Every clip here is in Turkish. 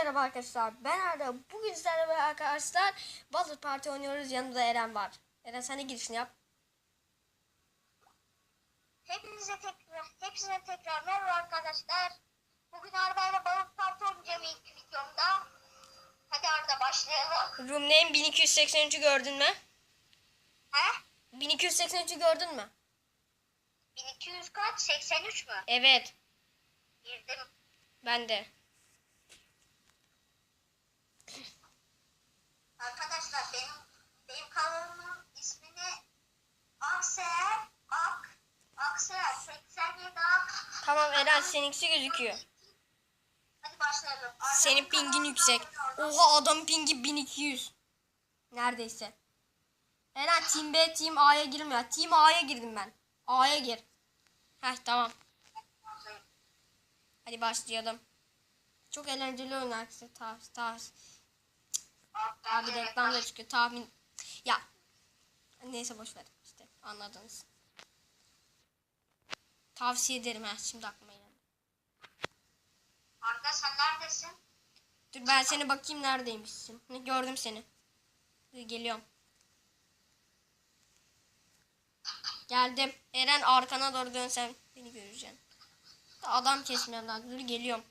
merhaba arkadaşlar. Ben Arda. Bugün sizlerle beraber arkadaşlar Battle Party oynuyoruz. Yanımda Eren var. Eren sen de girişini yap. Hepinize tekrar, hepsine tekrar merhaba arkadaşlar. Bugün Arda ile balık parti oynayacağım ilk videomda. Hadi Arda başlayalım. Room name 1283'ü gördün mü? He? 1283'ü gördün mü? 1200 kaç? 83 mü? Evet. Girdim. Ben de. Arkadaşlar benim benim kanalımın ismini Akseyer Ak Akseyer 87 Ak. Tamam Eren seninkisi gözüküyor. Hadi başlayalım. Arda'nın Senin pingin yüksek. Oha adam pingi 1200. Neredeyse. Eren Team B Team A'ya girmiyor. Team A'ya girdim ben. A'ya gir. Heh tamam. Hadi başlayalım. Çok eğlenceli oyun arkadaşlar. Ta, ta, abi reklam da çıkıyor. Tahmin. Ya. Neyse boş ver. İşte anladınız. Tavsiye ederim ha. Şimdi aklıma geldi. Arda sen neredesin? Dur ben seni bakayım neredeymişsin. Ne gördüm seni. Dur, geliyorum. Geldim. Eren arkana doğru dönsen beni göreceksin. Adam kesmem lazım. Dur geliyorum.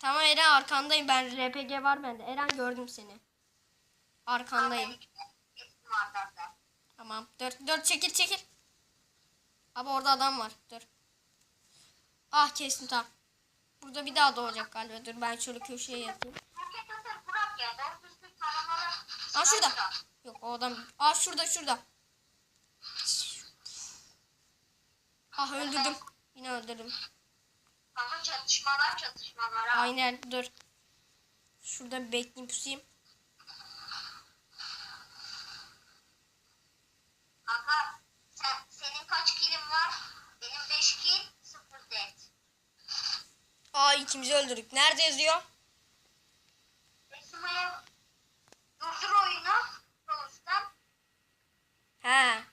Tamam Eren arkandayım. Ben RPG var bende. Eren gördüm seni. Arkandayım. Tamam. Dur dur çekil çekil. Abi orada adam var. Dur. Ah kestim tamam. Burada bir daha doğacak galiba. Dur ben şöyle köşeye yatayım. Aa şurada. Yok o adam. Aa şurada şurada. Ah öldürdüm. Yine öldürdüm. Ama çatışmalar çatışmalar. ha. Aynen dur. Şurada bir bekleyeyim pusayım. Kanka sen, senin kaç kilin var? Benim 5 kil 0 dead. Aa ikimizi öldürdük. Nerede yazıyor? Resmeye durdur oyunu. Sonuçtan. He.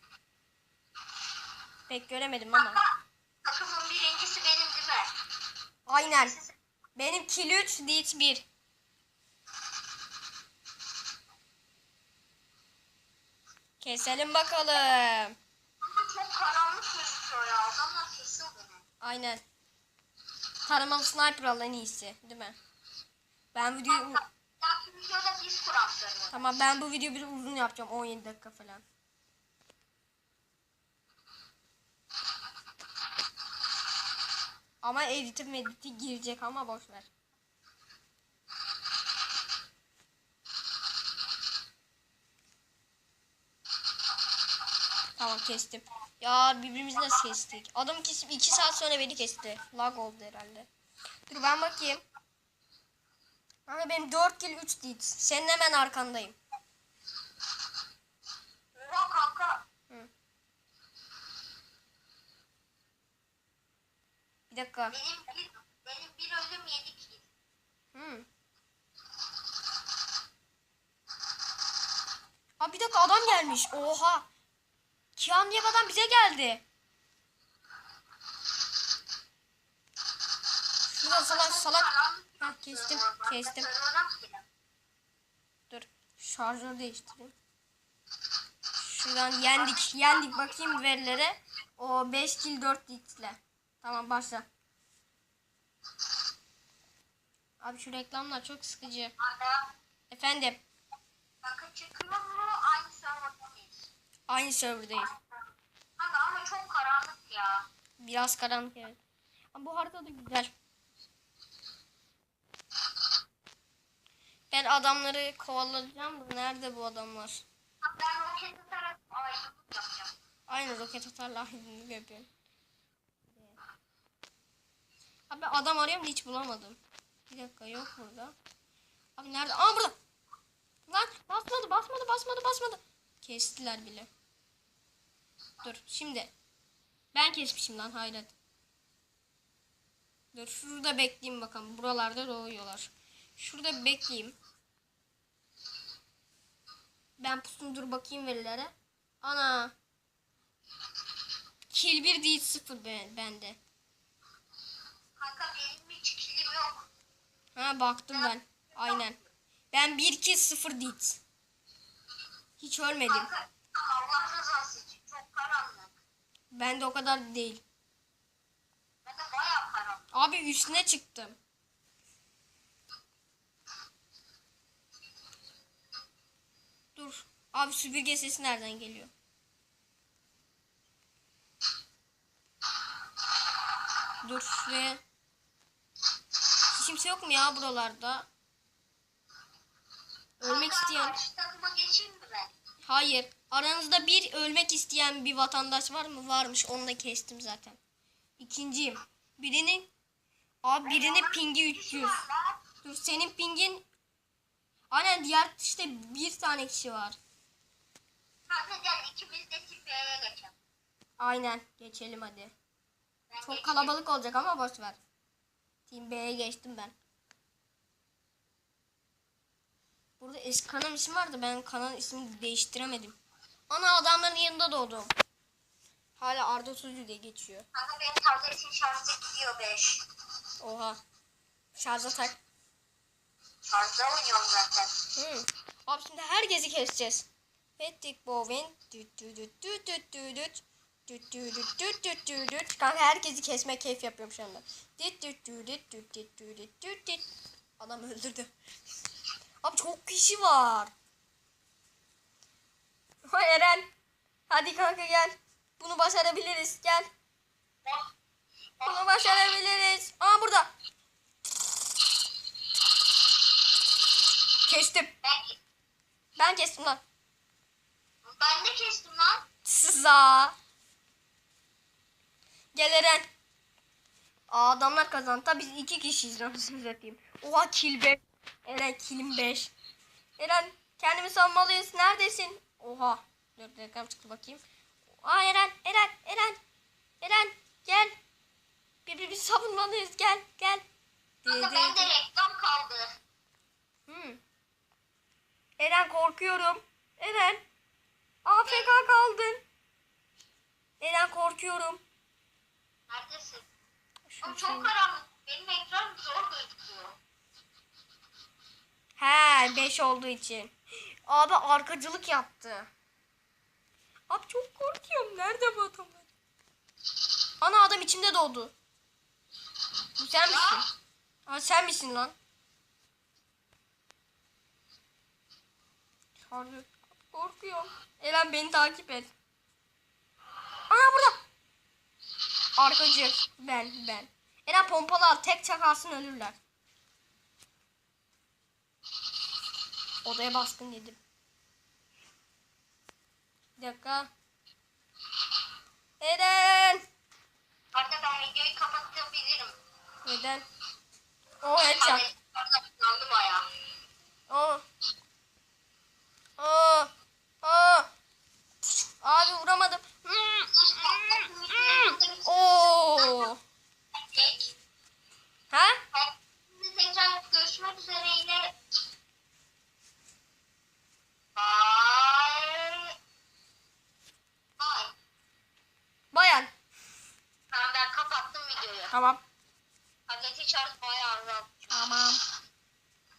Pek göremedim ama. Kanka takımın birincisi benim değil mi? Aynen. Benim kill 3, dit 1. Keselim bakalım. Çok karanlık gözüküyor ya. Adamlar kesiyor beni. Aynen. Taramalı sniper al en iyisi. Değil mi? Ben videoyu... Bir. Tamam ben bu videoyu biraz uzun yapacağım. 17 dakika falan. Ama editim editi girecek ama boş ver. Tamam kestim. Ya birbirimizi nasıl kestik? Adam kesip 2 saat sonra beni kesti. Lag oldu herhalde. Dur ben bakayım. Ama benim 4 kill 3 değil. Senin hemen arkandayım. Oha kanka. Hı. Bir dakika. Benim bir, benim bir ölüm 7 kil. Hı. Aa bir dakika adam gelmiş. Oha. Kian diye bir adam bize geldi. Şurada salak salak. Ha kestim kestim. Dur şarjör değiştireyim. Şuradan yendik yendik bakayım verilere. O 5 kill 4 litre. Tamam başla. Abi şu reklamlar çok sıkıcı. Arda. Efendim Kanka çıkıyor mu? Aynı serverda mıyız? aynı serverdeyiz. Kanka ama çok karanlık ya. Biraz karanlık evet. Ama bu harita da güzel. Ben adamları kovalayacağım da nerede bu adamlar? Ben roket atarak ayrılık yapacağım. Aynı roket atarla aynı yapıyorum. Abi adam arıyorum hiç bulamadım. Bir dakika yok burada. Abi nerede? Aa burada. Lan basmadı basmadı basmadı basmadı. Kestiler bile. Dur şimdi. Ben kesmişim lan hayret. Dur şurada bekleyeyim bakalım. Buralarda doğuyorlar. Şurada bekleyeyim. Ben pusum dur bakayım verilere. Ana. Kill 1 değil 0 ben, bende. Kanka Ha baktım ben. Aynen. Ben 1-2-0 dit. Hiç ölmedim. Allah rızası için çok karanlık. Ben de o kadar değil. Ben de bayağı karanlık. Abi üstüne çıktım. Dur. Abi süpürge sesi nereden geliyor? Dur şuraya. Kimse yok mu ya buralarda? Ölmek Kanka, isteyen. Karşı takıma geçeyim mi ben? Hayır. Aranızda bir ölmek isteyen bir vatandaş var mı? Varmış. Onu da kestim zaten. İkinciyim. Birinin Abi birinin pingi 300. Dur senin pingin Aynen diğer işte bir tane kişi var. Kanka gel ikimiz de tipeye geçelim. Aynen geçelim hadi. Ben Çok geçtim. kalabalık olacak ama boş ver. Team B'ye geçtim ben. Burada eski kanal ismi vardı. Ben kanal ismini değiştiremedim. Ana adamların yanında doğdum. Hala Arda Sucu diye geçiyor. Kanka benim tabletin şarjı gidiyor 5. Oha. Şarja tak. Şarjda oynuyorum zaten. Hı. Abi şimdi herkesi keseceğiz. Pettik Bovin. Düt düt düt düt düt düt düt. Kanka herkesi kesme keyif yapıyorum şu anda. Adam öldürdü. Abi çok kişi var. Ha Eren. Hadi kanka gel. Bunu başarabiliriz. Gel. Bunu başarabiliriz. Aa burada. Kestim. Ben kestim lan. ben de kestim lan. Sıza. Gel Eren. Aa, adamlar kazandı. Tabii biz iki kişiyiz. Nasıl satayım. Oha kill 5. Eren killim 5. Eren kendimi savunmalıyız. Neredesin? Oha. Dur reklam çıktı bakayım. Aa Eren. Eren. Eren. Eren. Gel. Birbirimizi savunmalıyız. Gel. Gel. Kanka bende reklam kaldı. Hmm. Eren korkuyorum. Eren. AFK kaldın. Eren korkuyorum. Neredesin? Şu Oğlum şey- çok karanlık. Benim ekranım zor gözüküyor. He 5 olduğu için. Abi arkacılık yaptı. Abi çok korkuyorum. Nerede bu adam? Ana adam içimde doğdu. Bu sen misin? Aa, sen misin lan? Korkuyorum. Eren beni takip et. Ana burada. Arkacı. Ben ben. Eren pompalı al. Tek çakarsın ölürler. Odaya baskın yedim. Bir dakika. Eren. Arda ben videoyu kapattım bilirim. Neden? O headshot. Arda kullandı bayağı. O. O. O. Abi vuramadım. Oo. Geç. Ha? Şimdi tekrar görüşmek üzere yine. Bye. Bye. Bayan. Tamam ben kapattım videoyu. Tamam. Tableti şarj bayağı azaldı. Tamam.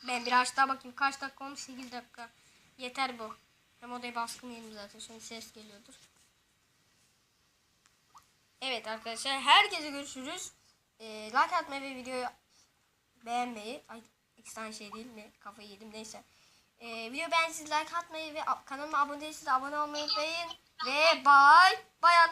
Ben biraz daha bakayım. Kaç dakika olmuş? 8 dakika. Yeter bu. Hem odaya baskın yedim zaten. Şimdi ses geliyordur. Evet arkadaşlar. Herkese görüşürüz. Ee, like atmayı ve videoyu beğenmeyi. Ay iki tane şey değil mi? Kafayı yedim neyse. Ee, video beğendiyseniz like atmayı ve kanalıma abone değilseniz abone olmayı unutmayın. Ve bye. Bayan.